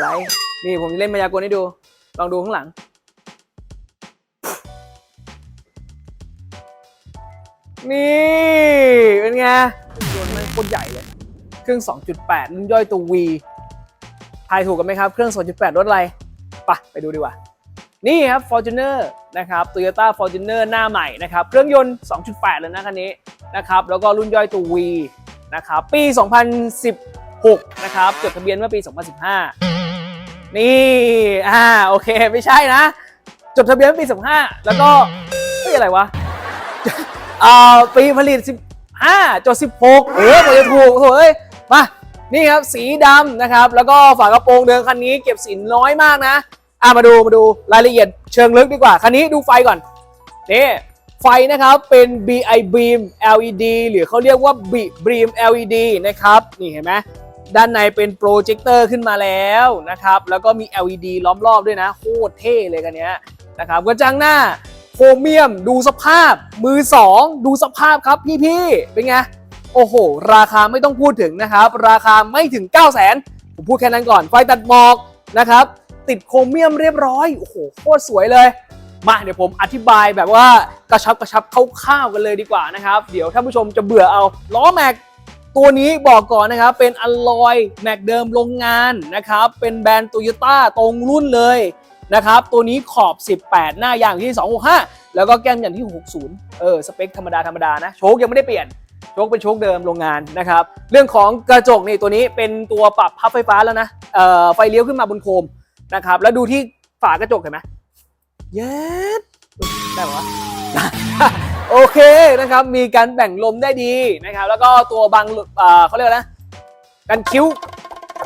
อะไรนี่ผมจะเล่นมายากลให้ดู ลองดูข้างหลัง นี่เป็นไงยนต์มันโคตรใหญ่เลย เครื่อง 2.8รุ่นย่อยตัว V ทายถูกกันไหมครับ เครื่อง 2.8 รถอะไรไปะไปดูดีกว่า นี่ครับ Fortuner นะครับ Toyota Fortuner หน้าใหม่นะครับ เครื่องยนต์ 2.8 เลยนะคันนี้นะครับ แล้วก็รุ่นย่อยตัว V นะครับ ปี 2016 นะครับ จดทะเบียนเมื่อปี 2015 นี่อ่าโอเคไม่ใช่นะ จดทะเบียนปี 15 แล้วก็เฮ้ยอะไรวะอ่าปีผลิต 15จด16เออผมจะถูกโถ่เอ้ยมานี่ครับสีดำนะครับ แล้วก็ฝากระโปรงเดิมคันนี้เก็บสีน้อยมากนะอะมาดูมาดูรายละเอียดเชิงลึกดีกว่า คันนี้ดูไฟก่อนนี่ไฟนะครับเป็น BI Beam LED หรือเขาเรียกว่า B Beam LED นะครับ นี่เห็นไหม ด้านในเป็นโปรเจคเตอร์ขึ้นมาแล้วนะครับ แล้วก็มี LED ล้อมรอบด้วยนะ โคตรเท่เลยกันเนี้ยนะครับกระจังหน้าโครเมียมดูสภาพมือ 2 ดูสภาพครับพี่ๆเป็นไง โอ้โห ราคาไม่ต้องพูดถึงนะครับ ราคาไม่ถึง 9 0 0 0 0 0ผมพูดแค่นั้นก่อน ไฟตัดหมอกนะครับ ติดโครเมียมเรียบร้อย โอ้โห โคตรสวยเลย มาเดี๋ยวผมอธิบายแบบว่ากระชับกระชับคร่าวๆกันเลยดีกว่านะครับ เดี๋ยวท่านผู้ชมจะเบื่อเอาล้อแม็ก ตัวนี้บอกก่อนนะครับเป็นอลลอยแม็กเดิมโรงงานนะครับ เป็นแบรนด์โตโยต้าตรงรุ่นเลยนะครับ ตัวนี้ขอบ 18 หน้ายางที่ 265 แล้วก็แก้มอย่างที่ 60 เออ สเปคธรรมดาธรรมดานะ โชคยังไม่ได้เปลี่ยน โชคเป็นโชคเดิมโรงงานนะครับ เรื่องของกระจกนี่ตัวนี้เป็นตัวปรับพับไฟฟ้าแล้วนะ เอ่อ ไฟเลี้ยวขึ้นมาบนโคมนะครับ แล้วดูที่ฝากระจกเห็นไหมเย็ดได้ปะ โอเคนะครับมีการแบ่งลมได้ดีนะครับ แล้วก็ตัวบังเอ่อเขาเรียกว่านะกันคิ้ว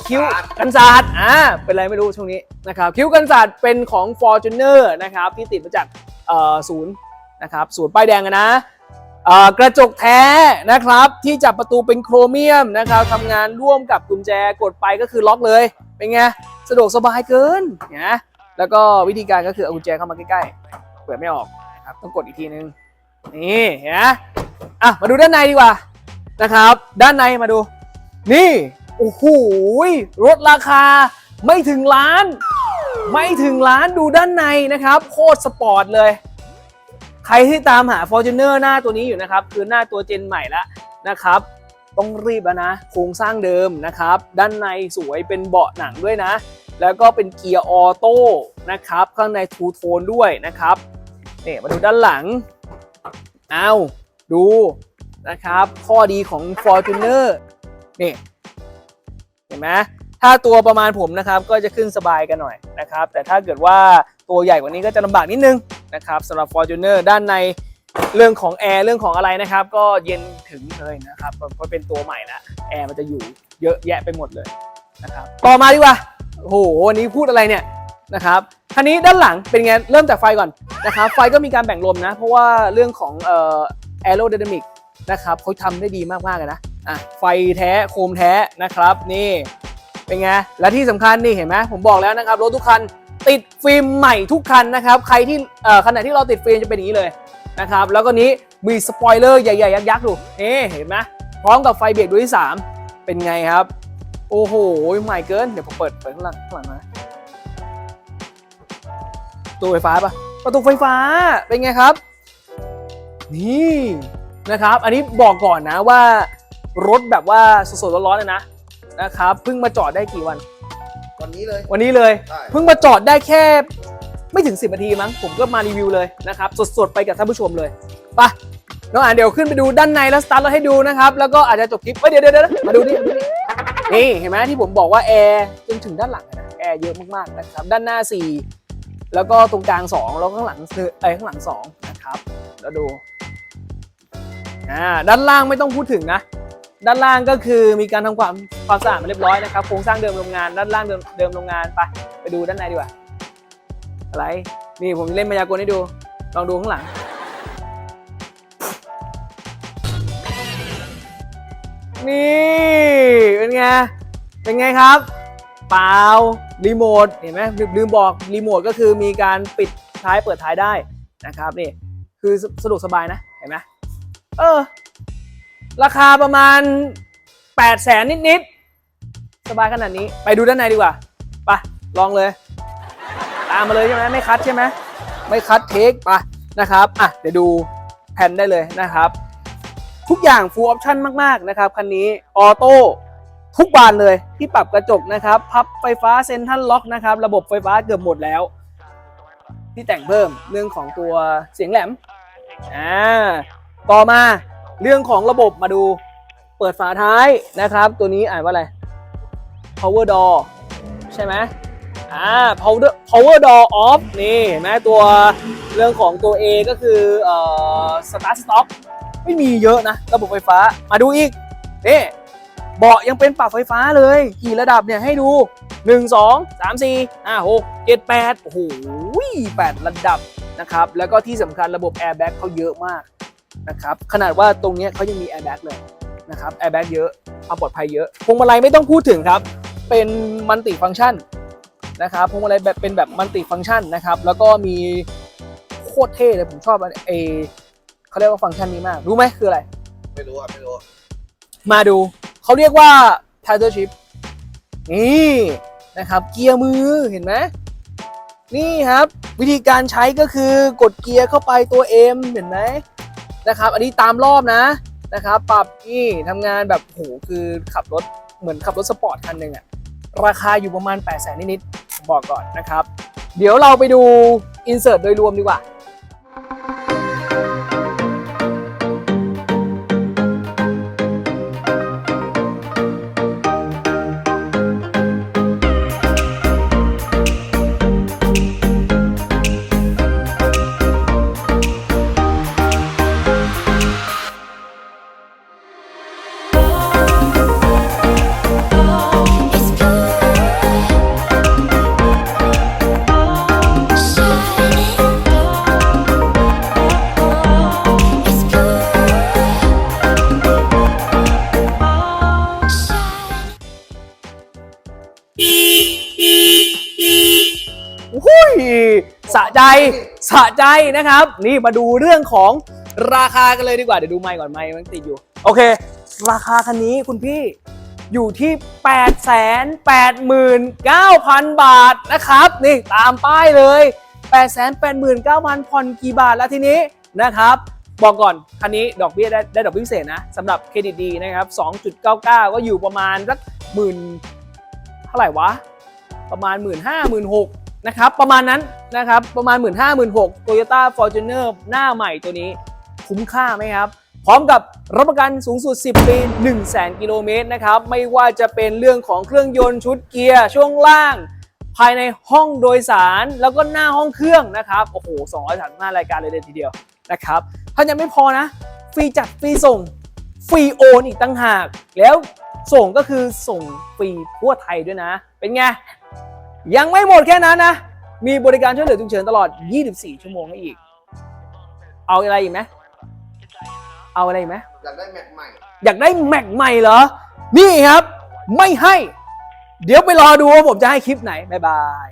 คิ้วกันศาสตร์อ่าเป็นอะไรไม่รู้ช่วงนี้นะครับคิ้วกันศาสตร์เป็นของ Fortuner นะครับที่ติดมาจากเอ่อศูนย์นะครับศูนย์ป้ายแดงอะนะเอ่อกระจกแท้นะครับที่จับประตูเป็นโครเมียมนะครับทำงานร่วมกับกุญแจกดไปก็คือล็อกเลยเป็นไงสะดวกสบายเกินนะแล้วก็วิธีการก็คือเอากุญแจเข้ามาใกล้ๆเปิดไม่ออกนะครับต้องกดอีกทีนึง นี่เห็นไหมอะมาดูด้านในดีกว่านะครับ ด้านในมาดู นี่โอ้โหรถราคาไม่ถึงล้าน ไม่ถึงล้านดูด้านในนะครับ โคตรสปอร์ตเลย ใครที่ตามหา Fortuner หน้าตัวนี้อยู่นะครับ คือหน้าตัวเจนใหม่ล้วนะครับ ต้องรีบแล้วนะ โครงสร้างเดิมนะครับ ด้านในสวยเป็นเบาะหนังด้วยนะ แล้วก็เป็นเกียร์ออโต้นะครับ ข้างในทูโทนด้วยนะครับเนี่ยมาดูด้านหลัง เอาดูนะครับ ข้อดีของ Fortuner นี่เห็นไหมถ้าตัวประมาณผมนะครับก็จะขึ้นสบายกันหน่อยนะครับ แต่ถ้าเกิดว่าตัวใหญ่กว่านี้ก็จะลำบากนิดนึงนะครับสำหรับ Fortuner ด้านในเรื่องของแอร์เรื่องของอะไรนะครับ ก็เย็นถึงเลยนะครับเพราะเป็นตัวใหม่แล้วแอร์มันจะอยู่เยอะแยะไปหมดเลยนะครับ ต่อมาดีกว่าโอ้โหวันนี้พูดอะไรเนี่ยนะครับ คันนี้ด้านหลังเป็นไง เริ่มจากไฟก่อนนะครับ ไฟก็มีการแบ่งลมนะ เพราะว่าเรื่องของเอ่อ aerodynamic นะครับเขาทำได้ดีมากๆเลยนะอะไฟแท้โคมแท้นะครับนี่เป็นไง และที่สำคัญนี่เห็นไหมผมบอกแล้วนะครับรถทุกคันติดฟิล์มใหม่ทุกคันนะครับ ใครที่เอ่อขณะที่เราติดฟิล์มจะเป็นอย่างนี้เลยนะครับ แล้วก็นี้มีสปอยเลอร์ใหญ่ๆยักษ์ๆดูนี่เห็นไหมพร้อมกับไฟเบรกดวที่สามเป็นไงครับ โอ้โหใหม่เกิน เดี๋ยวผมเปิดเปิดข้างหลังข้างหลังนะ ตัวไฟฟ้าปะประตูไฟฟ้าเป็นไงครับ นี่นะครับ อันนี้บอกก่อนนะว่ารถแบบว่าสดๆร้อนๆเลยนะนะครับเพิ่งมาจอดได้กี่วัน วันนี้เลย วันนี้เลย ใช่ เพิ่งมาจอดได้แค่ไม่ถึง 10นาทีมั้งผมก็มารีวิวเลยนะครับ สดๆไปกับท่านผู้ชมเลยไปน้องอ่านเดี๋ยวขึ้นไปดูด้านในแล้วสตาร์ทรถให้ดูนะครับ แล้วก็อาจจะจบคลิปเอ้ยเดี๋ยวเดี๋ยวเดี๋ยวมาดูนี่มาดูนี่นี่เห็นไหมที่ผมบอกว่าแอร์จนถึงด้านหลังอะนะแอร์เยอะมากๆนะครับด้านหน้า4 แล้วก็ตรงกลาง 2 แล้วข้างหลังเอ้ข้างหลัง2นะครับแล้วดูอ่าด้านล่างไม่ต้องพูดถึงนะ ด้านล่างก็คือมีการทำความความสะอาดมาเรียบร้อยนะครับโครงสร้างเดิมโรงงานด้านล่างเดิมเดิมโรงงานไปไปดูด้านในดีกว่าอะไรนี่ผมเล่นมายากลให้ดู ลองดูข้างหลัง นี่ เป็นไง เป็นไงครับ เปล่า รีโมทเห็นไหมลืมบอกรีโมทก็คือมีการปิดท้ายเปิดท้ายได้นะครับนี่คือสะดวกสบายนะเห็นไหมเออ ราคาประมาณ 8 0 0แสนนิดๆ สบายขนาดนี้ไปดูด้านในดีกว่าไปลองเลย ตามมาเลยใช่ไหมไม่คัดใช่ไหมไม่คัดเทคไปนะครับอะเดี๋ยวดูแผ่นได้เลยนะครับ ทุกอย่าง full option มาก ๆ นะครับ คันนี้ออโต้ ทุกบานเลยที่ปรับกระจกนะครับ พับไฟฟ้าเซนทันล็อกนะครับ ระบบไฟฟ้าเกือบหมดแล้ว ที่แต่งเพิ่มเรื่องของตัวเสียงแหลมอ่าต่อมาเรื่องของระบบมาดูเปิดฝาท้ายนะครับ ตัวนี้อ่านว่าอะไร power door ใช่ไหมอ่า power power door off นี่เห็นไหมตัวเรื่องของตัว A ก็คือเอ่อ start stop ไม่มีเยอะนะ ระบบไฟฟ้ามาดูอีกนี่ เบาะยังเป็นปรับไฟฟ้าเลยกี่ระดับเนี่ยให้ดู 1 2 3 4 5 6 7 8โอ้โห8ระดับนะครับแล้วก็ที่สำคัญระบบ airbag เขาเยอะมากนะครับขนาดว่าตรงเนี้ยเขายังมี airbag เลยนะครับ airbag เยอะความปลอดภัยเยอะพวงมาลัยไม่ต้องพูดถึงครับ เป็นมัลติฟัง c t ชันนะครับพวงมาลัยแบบเป็นแบบมัลติฟัง c t ชันนะครับแล้วก็มีโคตรเท่เลยผมชอบอันเอเขาเรียกว่าฟังก์ชันนี้มาก รู้ไหมคืออะไร ไม่รู้อะไม่รู้ มาดู เขาเรียกว่า paddle shift นี่นะครับ เกียร์มือเห็นไหมนี่ครับ วิธีการใช้ก็คือกดเกียร์เข้าไปตัว M เห็นไหมนะครับ อันนี้ตามรอบนะนะครับ ปรับนี่ทำงานแบบโหคือขับรถเหมือนขับรถสปอร์ตคันหนึ่งอะราคาอยู่ประมาณ 8 0 0 0 0 0นิดๆบอกก่อนนะครับ เดี๋ยวเราไปดู insert โดยรวมดีกว่า สะใจสะใจนะครับ นี่มาดูเรื่องของราคากันเลยดีกว่า เดี๋ยวดูไมค์ก่อนไมค์มันติดอยู่ โอเค ราคาคันนี้คุณพี่อยู่ที่ 8 8 9 0 0 0 บาทนะครับ นี่ตามป้ายเลย 8 8 9 0 0 0ผ่อนกี่บาทแล้วทีนี้นะครับบอกก่อน คันนี้ดอกเบี้ยได้ได้ดอกเบี้ยพิเศษนะสำหรับเครดิตดีนะครับ 2.99 ก็อยู่ประมาณสักหมื่นเท่าไหร่วะ ประมาณ 1 5 0 0 0 1 6 0 0 นะครับประมาณนั้นนะครับประมาณ 1 5 0 0 0 1 6 0 0 Toyota Fortuner หน้าใหม่ตัวนี้คุ้มค่าไหมครับ พร้อมกับรับประกันสูงสุด 10 ปี 1 0 0 0 0 กิโลเมตรนะครับไม่ว่าจะเป็นเรื่องของเครื่องยนต์ชุดเกียร์ช่วงล่าง ภายในห้องโดยสารแล้วก็หน้าห้องเครื่องนะครับโอ้โห235รายการเลยเลยทีเดียวนะครับถ้ายังไม่พอนะ ฟรีจัดฟรีส่งฟรีโอนอีกตั้งหาก แล้วส่งก็คือส่งฟรีทั่วไทยด้วยนะ เป็นไง ยังไม่หมดแค่นั้นนะ มีบริการช่วยเหลือฉุกเฉินตลอด 24 ชั่วโมงให้อีก เอาอะไรอีกไหมเอาอะไรอีกไหมอยากได้แม็กใหม่ อยากได้แม็กใหม่เหรอ นี่ครับ ไม่ให้ เดี๋ยวไปรอดูว่าผมจะให้คลิปไหน บ๊ายบาย